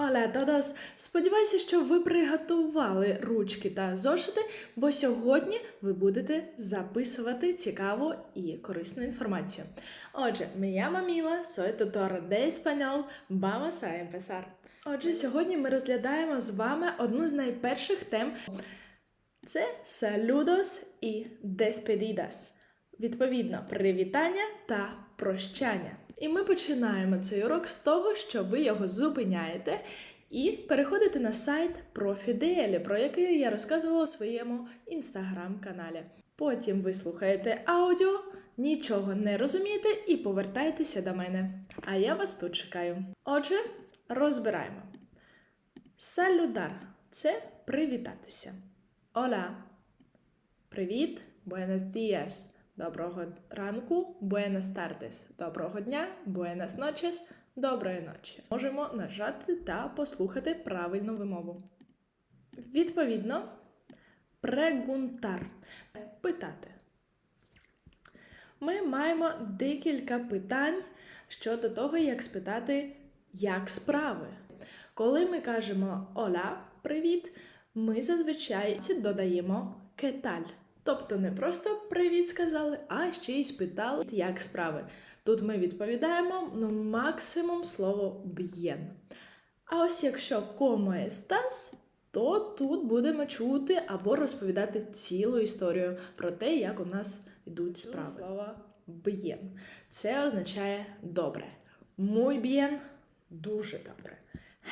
Hola todos! Сподіваюся, що ви приготували ручки та зошити, бо сьогодні ви будете записувати цікаву і корисну інформацію. Отже, llamo Mila, soy tutor de español. Vamos a empezar. Отже, сьогодні ми розглядаємо з вами одну з найперших тем. Це saludos і despedidas. Відповідно, привітання та прощання. І ми починаємо цей урок з того, що ви його зупиняєте і переходите на сайт Профіделі, про який я розказувала у своєму інстаграм-каналі. Потім ви слухаєте аудіо, нічого не розумієте і повертаєтеся до мене. А я вас тут чекаю. Отже, розбираємо. Салюдар це привітатися. Ола. Привіт, buenos días. Доброго ранку, buenas tardes. Доброго дня, buenas noches, доброї ночі. Можемо нажати та послухати правильну вимову. Відповідно, прегунтар питати. Ми маємо декілька питань щодо того, як спитати, як справи. Коли ми кажемо Ола, привіт, ми зазвичай додаємо кеталь. Тобто не просто привіт сказали, а ще й спитали, як справи. Тут ми відповідаємо ну, максимум слово bien. А ось якщо como estás, то тут будемо чути або розповідати цілу історію про те, як у нас йдуть справи. Слово bien. Це означає добре. Muy bien – дуже добре.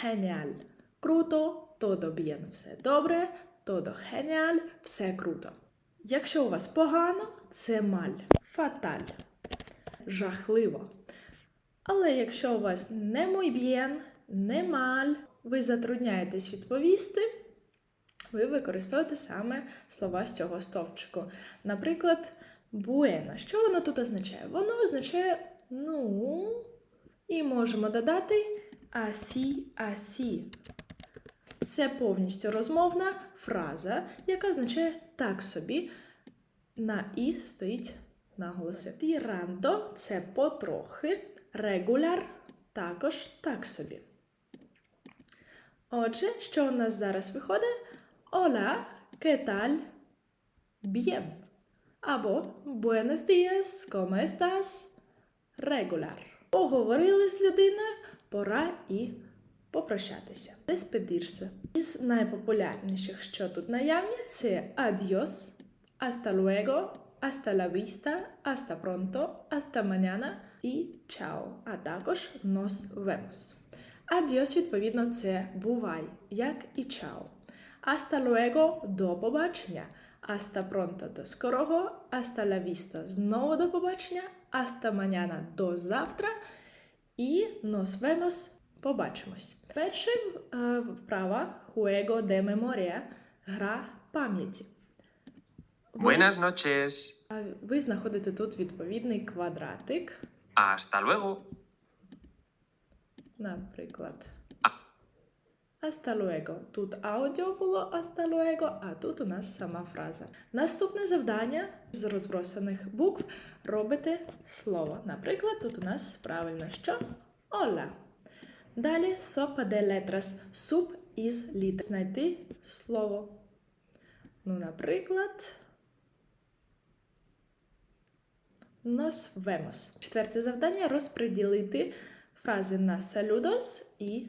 Genial – круто, todo bien – все добре, todo genial – все круто. Якщо у вас погано, це маль, фаталь, жахливо. Але якщо у вас не muy bien, не маль, ви затрудняєтесь відповісти, ви використовуєте саме слова з цього стовпчику. Наприклад, bueno. Що воно тут означає? Воно означає ну, і можемо додати асі, асі. Це повністю розмовна фраза, яка означає так собі. На і стоїть наголоси. Тіранто це потрохи, регуляр також так собі. Отже, що у нас зараз виходить? ¿qué tal? Bien. Або Buenos días, ¿cómo? Regular. Поговорили з людиною, пора і попрощатися. Із найпопулярніших, що тут наявні, це adios, hasta luego, hasta la vista, hasta pronto, hasta mañana і ciao, а також nos vemos. Adios, відповідно, це бувай, як і. Hasta luego – до побачення. Hasta pronto – до скорого. Hasta la vista – знову до побачення. Побачимось. Перша е, вправа Juego de memoria – гра пам'яті. Buenas noches. ви знаходите тут відповідний квадратик, Hasta luego. наприклад. Hasta luego. Тут аудіо було hasta luego, а тут у нас сама фраза. Наступне завдання з розбросаних букв робите слово. Наприклад, тут у нас правильно що? Ола. Далі сопа де летрас. Суп із літер. Знайти слово. Ну, наприклад. Nos vemos. Четверте завдання розподілити фрази на saludos і.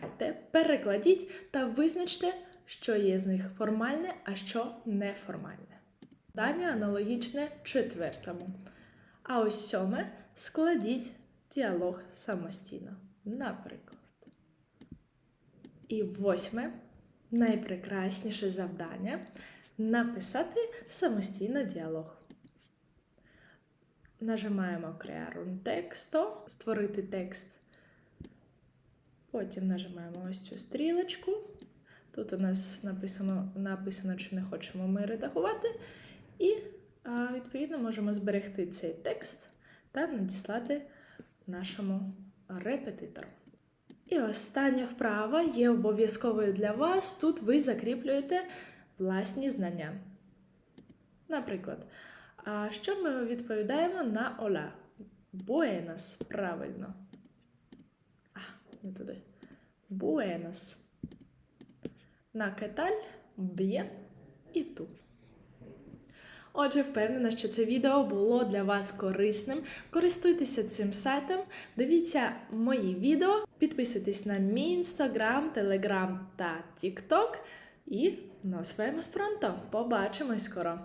Давайте Перекладіть та визначте, що є з них формальне, а що неформальне. Завдання аналогічне четвертому. А ось сьоме складіть діалог самостійно. Наприклад. І восьме найпрекрасніше завдання написати самостійно діалог. Нажимаємо un texto, створити текст. Потім нажимаємо ось цю стрілочку. Тут у нас написано, написано чи не хочемо ми редагувати. І, відповідно, можемо зберегти цей текст та надіслати нашому репетитору. І остання вправа є обов'язковою для вас. Тут ви закріплюєте власні знання. Наприклад, що ми відповідаємо на Ола? Буенас, правильно. А, не туди. Buenas. На кеталь, bien і ту. Отже, впевнена, що це відео було для вас корисним. Користуйтеся цим сайтом, дивіться мої відео, підписуйтесь на мій інстаграм, телеграм та тікток. І vemos pronto. Побачимось скоро!